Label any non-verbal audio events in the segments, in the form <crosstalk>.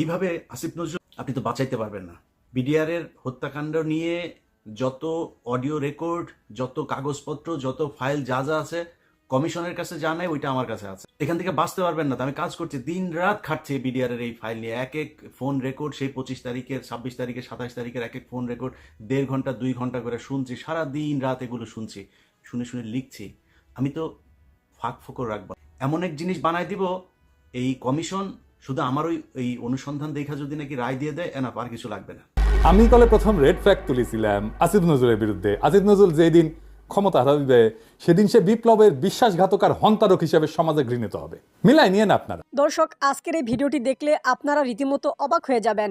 এইভাবে আসিফ নজরুল আপনি তো বাঁচাইতে পারবেন না। বিডিআর এর হত্যাকাণ্ড নিয়ে যত অডিও রেকর্ড, যত কাগজপত্র, যত ফাইল যা যা আছে, কমিশনের কাছে যা নাই, ওইটা আমার কাছে আছে। এখান থেকে বাঁচতে পারবেন না আমি কাজ করছি, দিন রাত খাটছি বিডিআর এর এই ফাইল নিয়ে। এক এক ফোন রেকর্ড, সেই পঁচিশ তারিখের, ছাব্বিশ তারিখের, সাতাশ তারিখের এক এক ফোন রেকর্ড, দেড় ঘণ্টা, দুই ঘণ্টা করে শুনছি, সারা দিন রাত এগুলো শুনছি, শুনে শুনে লিখছি। আমি তো ফাঁক ফোকর রাখব এমন এক জিনিস বানাই দিব, এই কমিশন শুধু আমার ওই এই অনুসন্ধান দেখা যদি নাকি রায় দিয়ে দেয় এনা আর কিছু লাগবে না। আমি কলে প্রথম রেড ফ্ল্যাগ তুলেছিলাম আসিফ নজরুলের বিরুদ্ধে। আসিফ নজরুল যেদিন ক্ষমতা হারাবে সেদিন সে বিপ্লবের বিশ্বাসঘাতক আর হন্তারক হিসেবে সমাজে ঘৃণিত হবে। মিলাই নিয়ে না আপনারা। দর্শক আজকের এই ভিডিওটি দেখলে আপনারা রীতিমতো অবাক হয়ে যাবেন।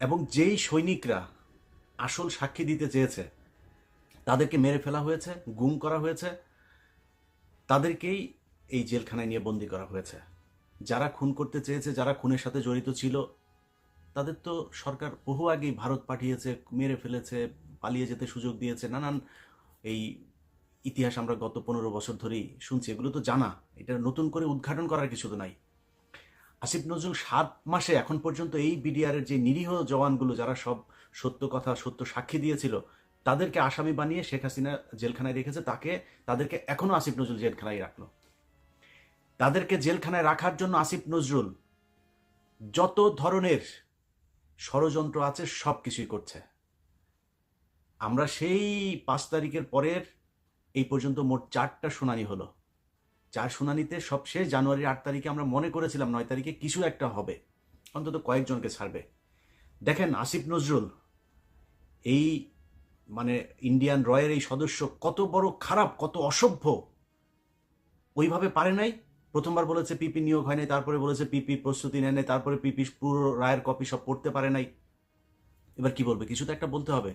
এবং যেই সৈনিকরা আসল সাক্ষী দিতে চেয়েছে, তাদেরকে মেরে ফেলা হয়েছে, গুম করা হয়েছে, তাদেরকেই এই জেলখানায় নিয়ে বন্দি করা হয়েছে। যারা খুন করতে চেয়েছে, যারা খুনের সাথে জড়িত ছিল, তাদের তো সরকার বহু আগেই ভারত পাঠিয়েছে, মেরে ফেলেছে, পালিয়ে যেতে সুযোগ দিয়েছে, নানান এই ইতিহাস আমরা গত পনেরো বছর ধরেই শুনছি, এগুলো তো জানা। এটা নতুন করে উদ্ঘাটন করার কিছু তো নাই। আসিফ নজরুল সাত মাসে এখন পর্যন্ত এই বিডিআরের যে নিরীহ জওয়ানগুলো যারা সব সত্য কথা, সত্য সাক্ষী দিয়েছিল, তাদেরকে আসামি বানিয়ে শেখ হাসিনা জেলখানায় রেখেছে, তাকে, তাদেরকে এখনও আসিফ নজরুল জেলখানায় রাখল। তাদেরকে জেলখানায় রাখার জন্য আসিফ নজরুল যত ধরনের ষড়যন্ত্র আছে সব কিছুই করছে। আমরা সেই পাঁচ তারিখের পরের এই পর্যন্ত মোট চারটা শুনানি হলো। চার শুনানিতে সবশেষ জানুয়ারির আট তারিখে আমরা মনে করেছিলাম নয় তারিখে কিছু একটা হবে। অন্তত কয়েকজনকে ছাড়বে। দেখেন, আসিফ নজরুল, এই মানে ইন্ডিয়ান রয়ের এই সদস্য কত বড় খারাপ, কত অসভ্য। ওইভাবে পারে নাই। প্রথমবার বলেছে পিপি নিয়োগ হয় নাই তারপরে বলেছে পিপি প্রস্তুতি নেয় নাই, তারপরে পিপি পুরো রায়ের কপি সব পড়তে পারে নাই। এবার কি বলবে? কিছু তো একটা বলতে হবে।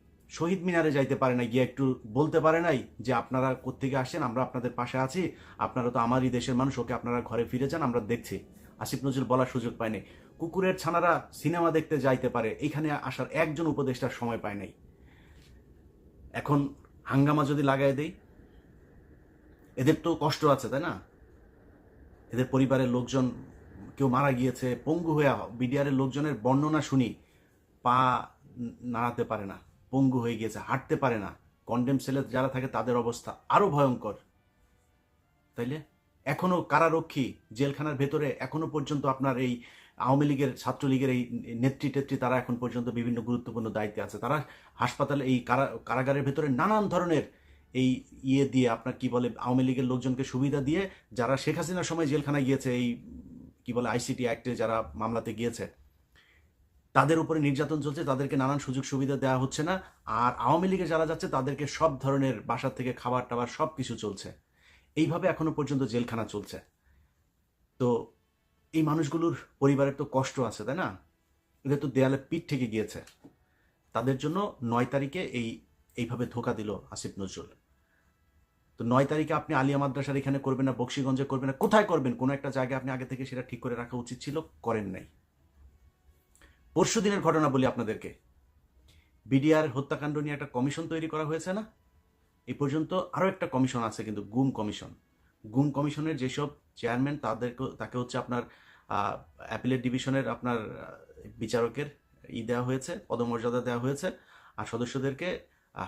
শহীদ মিনারে যাইতে পারে না গিয়ে একটু বলতে পারে নাই যে আপনারা কোত্থেকে আসেন, আমরা আপনাদের পাশে আছি, আপনারা তো আমারই দেশের মানুষ, ওকে আপনারা ঘরে ফিরে যান, আমরা দেখছি। আসিফ নজরুল বলার সুযোগ পায়নি কুকুরের ছানারা সিনেমা দেখতে যাইতে পারে, এখানে আসার একজন উপদেষ্টার সময় পায় নাই। এখন হাঙ্গামা যদি লাগাই দেই, এদের তো কষ্ট আছে, তাই না? এদের পরিবারের লোকজন, কেউ মারা গিয়েছে, পঙ্গু হয়ে, বিডিআরের লোকজনের বর্ণনা শুনি, পা নাড়াতে পারে না। পঙ্গু হয়ে গিয়েছে, হাঁটতে পারে না। কন্ডেম সেলে যারা থাকে তাদের অবস্থা আরও ভয়ঙ্কর। তাইলে? এখনও কারারক্ষী জেলখানার ভেতরে এখনও পর্যন্ত আপনার এই আওয়ামী লীগের, ছাত্রলীগের এই নেত্রী টেত্রী তারা এখন পর্যন্ত বিভিন্ন গুরুত্বপূর্ণ দায়িত্বে আছে। তারা হাসপাতালে এই কারা, কারাগারের ভেতরে নানান ধরনের এই ইয়ে দিয়ে আপনার কি বলে, আওয়ামী লীগের লোকজনকে সুবিধা দিয়ে যারা শেখ হাসিনার সময় জেলখানায় গিয়েছে, এই কি বলে, আইসিটি অ্যাক্টে যারা মামলাতে গিয়েছে তাদের উপরে নির্যাতন চলছে, তাদেরকে নানান সুযোগ সুবিধা দেওয়া হচ্ছে না। আর আওয়ামী লীগে যারা যাচ্ছে, তাদেরকে সব ধরনের বাসা থেকে খাবার টাবার সব কিছু চলছে। এইভাবে এখনও পর্যন্ত জেলখানা চলছে। তো এই মানুষগুলোর পরিবারের তো কষ্ট আছে, তাই না? এদের তো দেয়ালে পিঠ থেকে গিয়েছে। তাদের জন্য নয় তারিখে এই, এইভাবে ধোকা দিল আসিফ নজরুল। তো নয় তারিখে আপনি আলিয়া মাদ্রাসার এখানে করবেন না, বক্সিগঞ্জে করবেন না, কোথায় করবেন? কোনো একটা জায়গায় আপনি আগে থেকে সেটা ঠিক করে রাখা উচিত ছিল, করেন নাই। পরশু দিনের ঘটনা বলি আপনাদেরকে। বিডিআর হত্যাকাণ্ড নিয়ে একটা কমিশন তৈরি করা হয়েছে না? এই পর্যন্ত আরও একটা কমিশন আছে কিন্তু গুম কমিশন। গুম কমিশনের যেসব চেয়ারম্যান তাদেরকে তাকে হচ্ছে আপনার অ্যাপিলেট ডিভিশনের আপনার বিচারকের ই দেওয়া হয়েছে, পদমর্যাদা দেওয়া হয়েছে। আর সদস্যদেরকে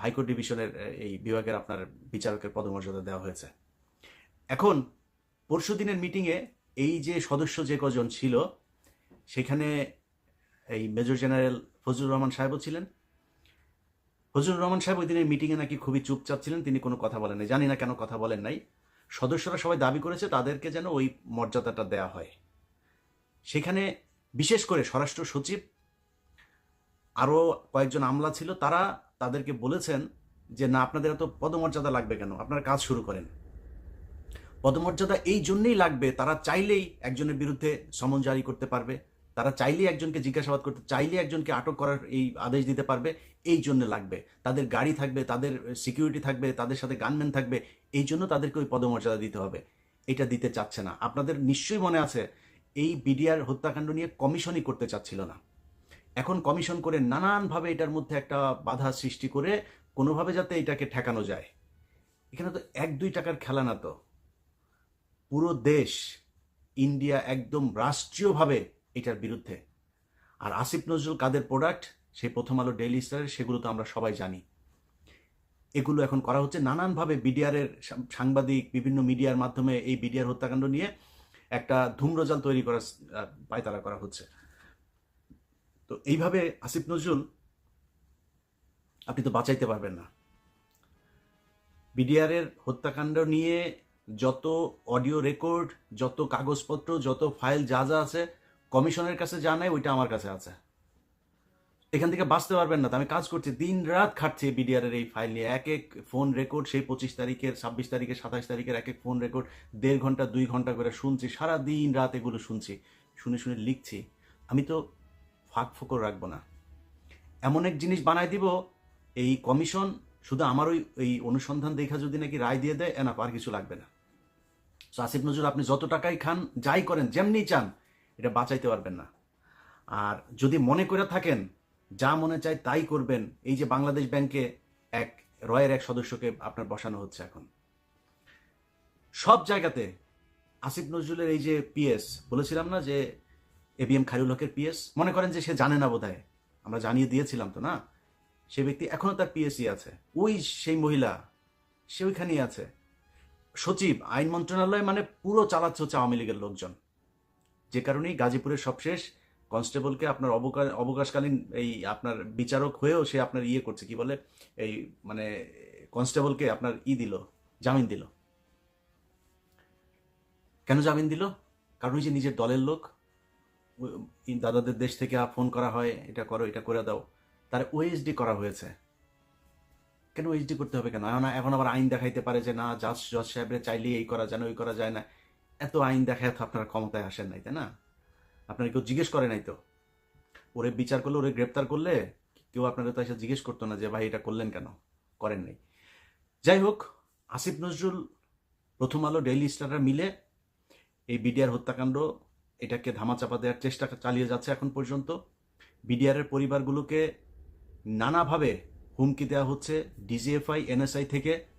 হাইকোর্ট ডিভিশনের এই বিভাগের আপনার বিচারকের পদমর্যাদা দেওয়া হয়েছে। এখন পরশু দিনের মিটিংয়ে এই যে সদস্য যে কজন ছিল, সেখানে এই মেজর জেনারেল ফজলুর রহমান সাহেবও ছিলেন। ফজলুর রহমান সাহেব ওই দিনের মিটিংয়ে নাকি খুবই চুপচাপ ছিলেন, তিনি কোনো কথা বলেন নাই। জানি না কেন কথা বলেন নাই। সদস্যরা সবাই দাবি করেছে তাদেরকে যেন ওই মর্যাদাটা দেয়া হয়। সেখানে বিশেষ করে স্বরাষ্ট্র সচিব, আরও কয়েকজন আমলা ছিল, তারা তাদেরকে বলেছেন যে, না, আপনাদের এত পদমর্যাদা লাগবে কেন? আপনারা কাজ শুরু করেন। পদমর্যাদা এই জন্যেই লাগবে, তারা চাইলেই একজনের বিরুদ্ধে সমন জারি করতে পারবে। তারা চাইলে একজনকে জিজ্ঞাসাবাদ করতে, চাইলেই একজনকে আটক করার এই আদেশ দিতে পারবে, এই জন্য লাগবে। তাদের গাড়ি থাকবে, তাদের সিকিউরিটি থাকবে, তাদের সাথে গানম্যান থাকবে, এই জন্য তাদেরকে ওই পদমর্যাদা দিতে হবে। এটা দিতে চাচ্ছে না। আপনাদের নিশ্চয়ই মনে আছে, এই বিডিআর হত্যাকাণ্ড নিয়ে কমিশনই করতে চাচ্ছিল না। এখন কমিশন করে নানানভাবে এটার মধ্যে একটা বাধা সৃষ্টি করে কোনোভাবে যাতে এটাকে ঠেকানো যায়। এখানে তো এক দুই টাকার খেলা না তো। পুরো দেশ, ইন্ডিয়া একদম রাষ্ট্রীয়ভাবে এটার বিরুদ্ধে। আর আসিফ নজরুল কাদের প্রোডাক্ট সেই প্রথম আলো ডেইলি স্টারের সেগুলো তো আমরা সবাই জানি। এগুলো এখন করা হচ্ছে নানানভাবে বিডিআরের সাংবাদিক, বিভিন্ন মিডিয়ার মাধ্যমে এই বিডিআর হত্যাকাণ্ড নিয়ে একটা ধূম্রজাল তৈরি করার পায়তারা করা হচ্ছে। তো এইভাবে আসিফ নজরুল, আপনি তো বাঁচাইতে পারবেন না। বিডিআরের হত্যাকাণ্ড নিয়ে যত অডিও রেকর্ড, যত কাগজপত্র, যত ফাইল যা যা আছে কমিশনের কাছে যা নাই ওইটা আমার কাছে আছে। এখান থেকে বাঁচতে পারবেন না, তো আমি কাজ করছি, দিন রাত খাটছি বিডিআর এর এই ফাইল নিয়ে। এক এক ফোন রেকর্ড সেই পঁচিশ তারিখের, ছাব্বিশ তারিখের সাতাশ তারিখের এক এক ফোন রেকর্ড দেড় ঘণ্টা, দুই ঘণ্টা করে শুনছি সারা দিন রাত এগুলো শুনছি, শুনে শুনে লিখছি। আমি তো ফাঁক ফোকর রাখব না। এমন এক জিনিস বানায় দিব, এই কমিশন শুধু আমার ওই, এই অনুসন্ধান দেখা যদি নাকি রায় দিয়ে দেয় এনা আর কিছু লাগবে না। তো আসিফ নজরুল, আপনি যত টাকাই খান, যাই করেন, যেমনি চান এটা বাঁচাইতে পারবেন না। আর যদি মনে করে থাকেন, যা মনে চায় তাই করবেন, এই যে বাংলাদেশ ব্যাংকে এক রয়ের এক সদস্যকে আপনার বসানো হচ্ছে এখন। সব জায়গাতে আসিফ নজরুলের এই যে পিএস, বলেছিলাম না যে এবিএম খায়রুল হকের পিএস? মনে করেন যে সে জানে না বোধহয়। আমরা জানিয়ে দিয়েছিলাম তো, না? সে ব্যক্তি এখনও তার পিএসসি আছে। ওই সেই মহিলা, সে ওইখানেই আছে। সচিব, আইন মন্ত্রণালয় মানে পুরো চালাচ্ছে হচ্ছে আওয়ামী লীগের লোকজন। যে কারণেই গাজীপুরের সবশেষ কনস্টেবলকে আপনার অবকাশ অবকাশকালীন এই আপনার বিচারক হয়েও সে আপনার ইয়ে করছে, কি বলে? এই মানে কনস্টেবলকে আপনার ই দিল, জামিন দিল। কেন জামিন দিল? কারণ ওই যে নিজের দলের লোক দাদাদের দেশ থেকে ফোন করা হয়, এটা করো, এটা করে দাও। তার ওএসডি করা হয়েছে। কেন ওএসডি করতে হবে কেন? এখন এখন আবার আইন দেখাইতে পারে যে না, জাজ, জজ সাহেবরে চাইলে এই করা যায় না, ওই করা যায় না। এত আইন দেখায় তো আপনার ক্ষমতায় আসেন নাই, তাই না? আপনার কেউ জিজ্ঞেস করে নাই তো? ওরে বিচার করলে, ওরে গ্রেপ্তার করলে কেউ আপনারা তো এসে জিজ্ঞেস করতো না যে, ভাই, এটা করলেন কেন? করেন নাই। যাই হোক, আসিফ নজরুল প্রথম আলো, ডেইলি স্টাররা মিলে এই বিডিআর হত্যাকাণ্ড, এটাকে ধামাচাপা দেওয়ার চেষ্টা চালিয়ে যাচ্ছে এখন পর্যন্ত। বিডিআরের পরিবারগুলোকে নানাভাবে হুমকি দেওয়া হচ্ছে, ডিজিএফআই, এনএসআই থেকে।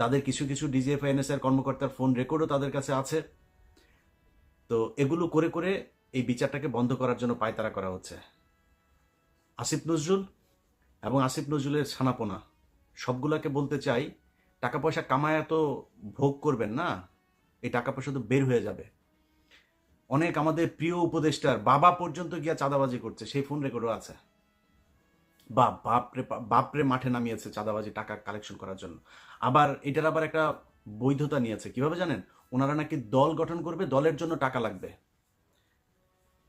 তাদের কিছু কিছু ডিজিএফআই এনএসআই কর্মকর্তার ফোন রেকর্ডও তাদের কাছে আছে। তো এগুলো করে করে এই বিচারটাকে বন্ধ করার জন্য পায়তারা করা হচ্ছে। আসিফ নজরুল এবং আসিফ নজরুলের ছানাপোনা, সবগুলাকে বলতে চাই, টাকা পয়সা কামায় তো ভোগ করবেন না, এই টাকা পয়সা তো বের হয়ে যাবে। অনেক আমাদের প্রিয় উপদেষ্টার বাবা পর্যন্ত গিয়া চাঁদাবাজি করছে, সেই ফোন রেকর্ডও আছে। বাপ বাপরে বাপরে মাঠে নামিয়েছে চাঁদাবাজি টাকা কালেকশন করার জন্য। আবার এটার আবার একটা বৈধতা নিয়েছে। কীভাবে জানেন? ওনারা নাকি দল গঠন করবে, দলের জন্য টাকা লাগবে।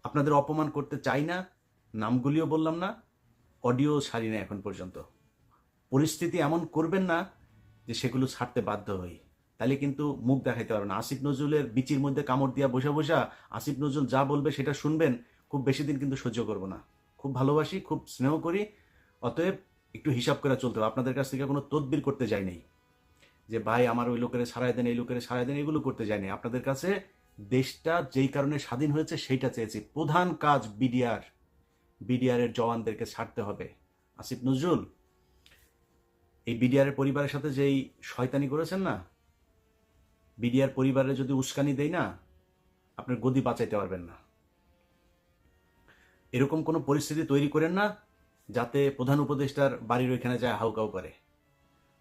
আপনাদের অপমান করতে চাই না, নামগুলিও বললাম না, অডিও সারি না এখন পর্যন্ত। পরিস্থিতি এমন করবেন না যে সেগুলো ছাড়তে বাধ্য হই। তাহলে কিন্তু মুখ দেখাইতে পারবে না। আসিফ নজরুলের বিচির মধ্যে কামড় দিয়া বসে বসা আসিফ নজরুল যা বলবে সেটা শুনবেন, খুব বেশি দিন কিন্তু সহ্য করব না। খুব ভালোবাসি, খুব স্নেহ করি অতএব একটু হিসাব করে চলতে হবে। আপনাদের কাছ থেকে কোনো তদবির করতে যাই নাই। যে ভাই, আমার ওই লোকের সারাই দেন, এই লোকের সারাই দেন, এগুলো করতে যায়নি আপনাদের কাছে দেশটা যেই কারণে স্বাধীন হয়েছে সেইটা চেয়েছি। প্রধান কাজ বিডিআর। বিডিআর এর জওয়ানদেরকে ছাড়তে হবে। আসিফ নজরুল, এই বিডিআর এর পরিবারের সাথে যেই শয়তানি করেছেন না, বিডিআর পরিবারে যদি উস্কানি দেয় না, আপনার গদি বাঁচাইতে পারবেন না। এরকম কোনো পরিস্থিতি তৈরি করেন না যাতে প্রধান উপদেষ্টার বাড়ির ওইখানে যায় হাউকাউ করে।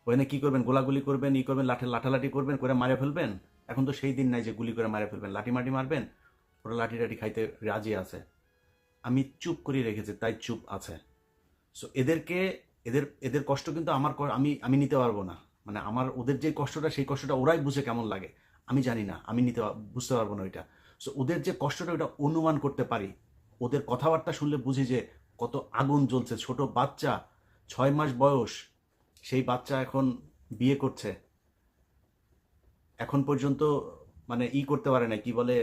ওখানে কি করবেন? গোলাগুলি করবেন, ই করবেন, লাঠে লাঠালাঠি করবেন, করে মারে ফেলবেন? এখন তো সেই দিন নাই যে গুলি করে মারে ফেলবেন। লাঠি মাটি মারবেন? ওরা লাঠি টাঠি খাইতে রাজি আছে। আমি চুপ করে রেখেছি, তাই চুপ আছে। সো এদেরকে এদের এদের কষ্ট কিন্তু আমার আমি আমি নিতে পারব না। মানে আমার ওদের যে কষ্টটা, সেই কষ্টটা ওরাই বুঝে কেমন লাগে। আমি জানি না, আমি নিতে বুঝতে পারব না ওইটা। সো ওদের যে কষ্টটা ওটা অনুমান করতে পারি। ওদের কথাবার্তা শুনলে বুঝি যে কত আগুন জ্বলছে, ছোট বাচ্চা, ছয় মাস বয়স, সেই বাচ্চা এখন বিয়ে করছে। এখন পর্যন্ত মানে ই করতে পারে না কি বলে,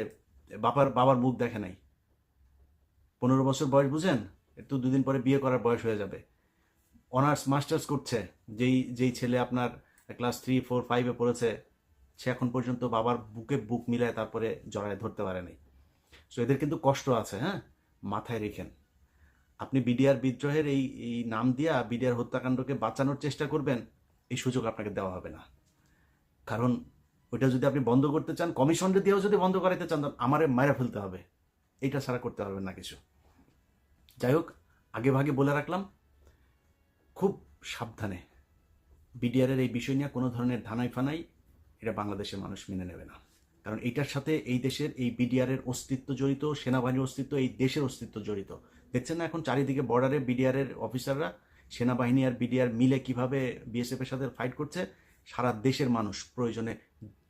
বাবার বাবার মুখ দেখে নাই। পনেরো বছর বয়স বুঝেন? একটু দুদিন পরে বিয়ে করার বয়স হয়ে যাবে। অনার্স, মাস্টার্স করছে, যেই যেই ছেলে আপনার ক্লাস থ্রি, ফোর, ফাইভে পড়েছে, সে এখন পর্যন্ত বাবার বুকে বুক মিলায় তারপরে জড়ায় ধরতে পারেনি সো এদের কিন্তু কষ্ট আছে হ্যাঁ? মাথায় রেখেন। আপনি বিডিআর বিদ্রোহের এই এই নাম দিয়া বিডিআর হত্যাকাণ্ডকে বাঁচানোর চেষ্টা করবেন, এই সুযোগ আপনাকে দেওয়া হবে না। কারণ ওইটা যদি আপনি বন্ধ করতে চান কমিশনটা দিয়েও যদি বন্ধ করাইতে চান আমারে মায়েরা ফেলতে হবে। এইটা ছাড়া করতে পারবেন না কিছু। যাই হোক, আগে ভাগে বলে রাখলাম, খুব সাবধানে বিডিআরের এই বিষয় নিয়ে কোনো ধরনের ধানাই ফানাই এটা বাংলাদেশের মানুষ মেনে নেবে না। কারণ এইটার সাথে এই দেশের এই বিডিআরের অস্তিত্ব জড়িত, সেনাবাহিনীর অস্তিত্ব, এই দেশের অস্তিত্ব জড়িত। দেখছেন না এখন চারিদিকে বর্ডারে বিডিআরের অফিসাররা সেনাবাহিনী আর বিডিআর মিলে কীভাবে বিএসএফ এর সাথে ফাইট করছে? সারা দেশের মানুষ প্রয়োজনে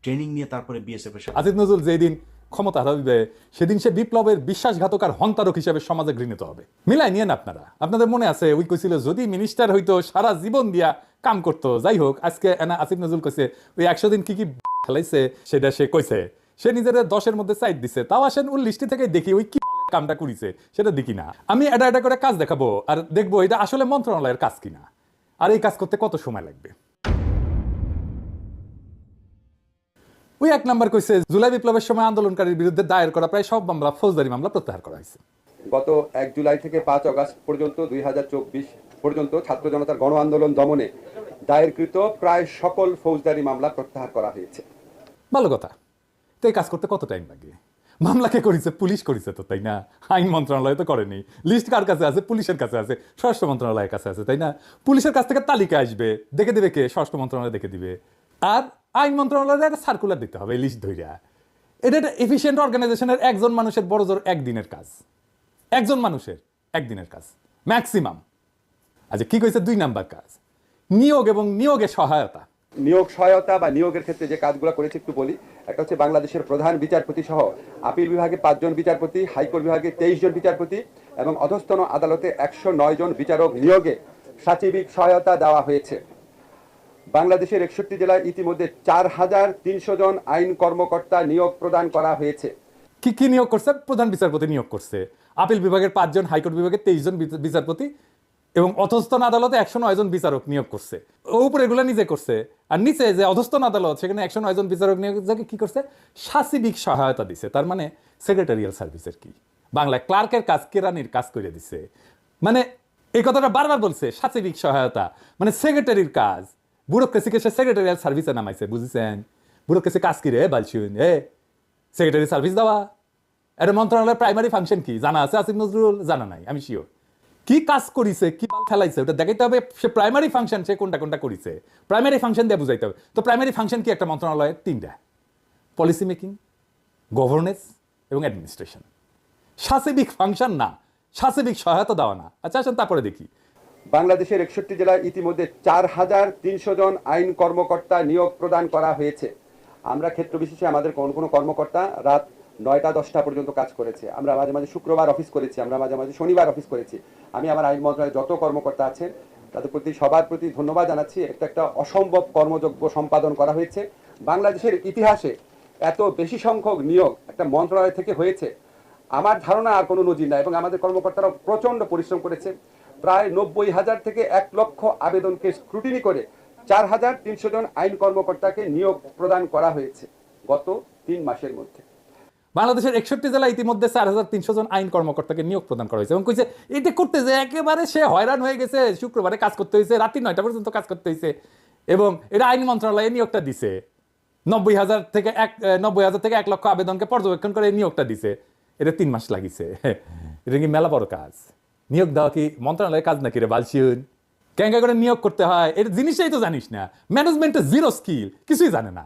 ট্রেনিং নিয়ে তারপরে বিএসএফ এর সাথে। আজিজ নজরুল, যেদিন ক্ষমতা হারাবে, সেদিন সে বিপ্লবের বিশ্বাসঘাতক আর হন্তারক হিসেবে সমাজে ঘৃণিত হবে। মিলাই নিয়েন আপনারা। আপনাদের মনে আছে ওই কইছিল, যদি মিনিস্টার হইতো, সারা জীবন দিয়া কাম করতো। যাই হোক, আজকে এনা আসিফ নজরুল কইছে, ওই একশো দিন কি কি <laughs> খেলাইছে? সেটা সে কইছে। সে নিজের দশের মধ্যে সাইড দিছে। তাও আসেন লিস্টি থেকে দেখি, ওই কি কামটা করিছে সেটা দেখি না। আমি এটা এটা করে কাজ দেখাবো আর দেখব এটা আসলে মন্ত্রণালয়ের কাজ কিনা। আর এই কাজ করতে কত সময় লাগবে? ওই এক নাম্বার কইছে জুলাই বিপ্লবের সময় আন্দোলনকারীর বিরুদ্ধে দায়ের করা প্রায় সব মামলা ফৌজদারি মামলা প্রত্যাহার করা হয়েছে। গত এক জুলাই থেকে পাঁচ আগস্ট পর্যন্ত দুই পর্যন্ত ছাত্র জনতার গণ আন্দোলন দমনে দায়েরকৃত প্রায় সকল ফৌজদারি মামলা প্রত্যাহার করা হয়েছে। ভালো কথা। তো এই কাজ করতে কত টাইম লাগে? মামলা কে করেছে, পুলিশ করেছে তো, তাই না? আইন মন্ত্রণালয় তো করেনি। লিস্ট কার কাছে আছে? পুলিশের কাছে আছে। স্বরাষ্ট্র মন্ত্রণালয়ের কাছে আছে, তাই না? পুলিশের কাছ থেকে তালিকা আসবে। দেখে দিবে কে? স্বরাষ্ট্র মন্ত্রণালয় দেখে দিবে। আর আইন মন্ত্রণালয়ের একটা সার্কুলার দিতে হবে, লিস্ট ধইরা। এটা একটা এফিসিয়েন্ট অর্গানাইজেশনের একজন মানুষের বড় জোর একদিনের কাজ। একজন মানুষের একদিনের কাজ। ম্যাক্সিমাম আচ্ছা কি কইছে? দুই নাম্বার কাজ। নিয়োগ এবং নিয়োগের সহায়তা। নিয়োগ সহায়তা বা নিয়োগের ক্ষেত্রে যে কাজগুলো করেছে একটু বলি। একটা হচ্ছে বাংলাদেশের প্রধান বিচারপতি সহ আপিল বিভাগে পাঁচজন বিচারপতি, হাইকোর্ট বিভাগে তেইশ জন বিচারপতি এবং অধস্তন আদালতে একশো নয় জন বিচারক নিয়োগে সাচিবিক সহায়তা দেওয়া হয়েছে। বাংলাদেশের একষট্টি জেলায় ইতিমধ্যে চার হাজার তিনশো জন আইন কর্মকর্তা নিয়োগ প্রদান করা হয়েছে। কি কি নিয়োগ করছে? প্রধান বিচারপতি নিয়োগ করছে। আপিল বিভাগের পাঁচজন, হাইকোর্ট বিভাগের তেইশ জন বিচারপতি এবং অধস্তন আদালতে একশো নয় জন বিচারক নিয়োগ করছে। ও উপরে এগুলো নিজে করছে। আর নিচে যে অধস্তন আদালত, সেখানে একশো নয় জন বিচারক নিয়োগ কি করছে? সাচিবিক সহায়তা দিছে। তার মানে সেক্রেটারিয়াল সার্ভিসের কি? বাংলায় ক্লার্কের কাজ কেরানির কাজ করে দিছে? মানে এই কথাটা বারবার বলছে সাচিবিক সহায়তা। মানে সেক্রেটারির কাজ। ব্যুরোক্রেসিকে সে সেক্রেটারিয়াল সার্ভিসে নামাইছে, বুঝেছেন? ব্যুরোক্রেসি কাজ কি রে বালছুন এ সেক্রেটারি সার্ভিস দেওয়া? এটা মন্ত্রণালয়ের প্রাইমারি ফাংশন কি? জানা আছে আসিফ নজরুল? জানা নাই, আমি শিওর কি কাজ করিছে, কি বাল ওটা দেখাইতে হবে সে প্রাইমারি ফাংশন সে কোনটা কোনটা করিছে। প্রাইমারি ফাংশন দিয়ে বুঝাইতে হবে। তো প্রাইমারি ফাংশন কি একটা মন্ত্রণালয়ের? তিনটা। পলিসি মেকিং গভর্নেন্স এবং অ্যাডমিনিস্ট্রেশন সাচিবিক ফাংশন না। সাচিবিক সহায়তা দেওয়া না। আচ্ছা আসেন তারপরে দেখি। বাংলাদেশের একষট্টি জেলায় ইতিমধ্যে চার হাজার তিনশো জন আইন কর্মকর্তা নিয়োগ প্রদান করা হয়েছে। আমরা ক্ষেত্র বিশেষে আমাদের কোন কোনো কর্মকর্তা রাত নয়টা, দশটা পর্যন্ত কাজ করেছে। আমরা মাঝে মাঝে শুক্রবার অফিস করেছি, আমরা মাঝে মাঝে শনিবার অফিস করেছি। আমি আমার আইন মন্ত্রণালয়ে যত কর্মকর্তা আছেন, তাদের প্রতি, সবার প্রতি ধন্যবাদ জানাচ্ছি। একটা একটা অসম্ভব কর্মযোগ্য সম্পাদন করা হয়েছে। বাংলাদেশের ইতিহাসে এত বেশি সংখ্যক নিয়োগ একটা মন্ত্রণালয় থেকে হয়েছে। আমার ধারণা আর কোনো নজির নাই, এবং আমাদের কর্মকর্তারা প্রচণ্ড পরিশ্রম করেছে। প্রায় নব্বই হাজার থেকে এক লক্ষ আবেদনকে স্ক্রুটিনি করে চার হাজার তিনশো জন আইন কর্মকর্তাকে নিয়োগ প্রদান করা হয়েছে গত তিন মাসের মধ্যে। বাংলাদেশের একষট্টি জেলা ইতিমধ্যে চার হাজার তিনশো জন আইন কর্মকর্তাকে নিয়োগ প্রদান করা হয়েছে এবং কইছে, এটা করতে যে একেবারে সে হয়রান হয়ে গেছে, শুক্রবারে কাজ করতে হয়েছে, রাত্রি নয়টা পর্যন্ত কাজ করতে হয়েছে এবং এটা আইন মন্ত্রণালয়ে নিয়োগটা দিছে। নব্বই হাজার থেকে এক নব্বই হাজার থেকে এক লক্ষ আবেদনকে পর্যবেক্ষণ করে নিয়োগটা দিছে। এটা তিন মাস লাগিছে। এটা কি মেলা বড় কাজ? নিয়োগ দেওয়া কি মন্ত্রণালয়ের কাজ নাকি রে বালছিউন ক্যাঙ্কা করে নিয়োগ করতে হয়। এটা জিনিসটাই তো জানিস না। ম্যানেজমেন্টের জিরো স্কিল কিছুই জানে না।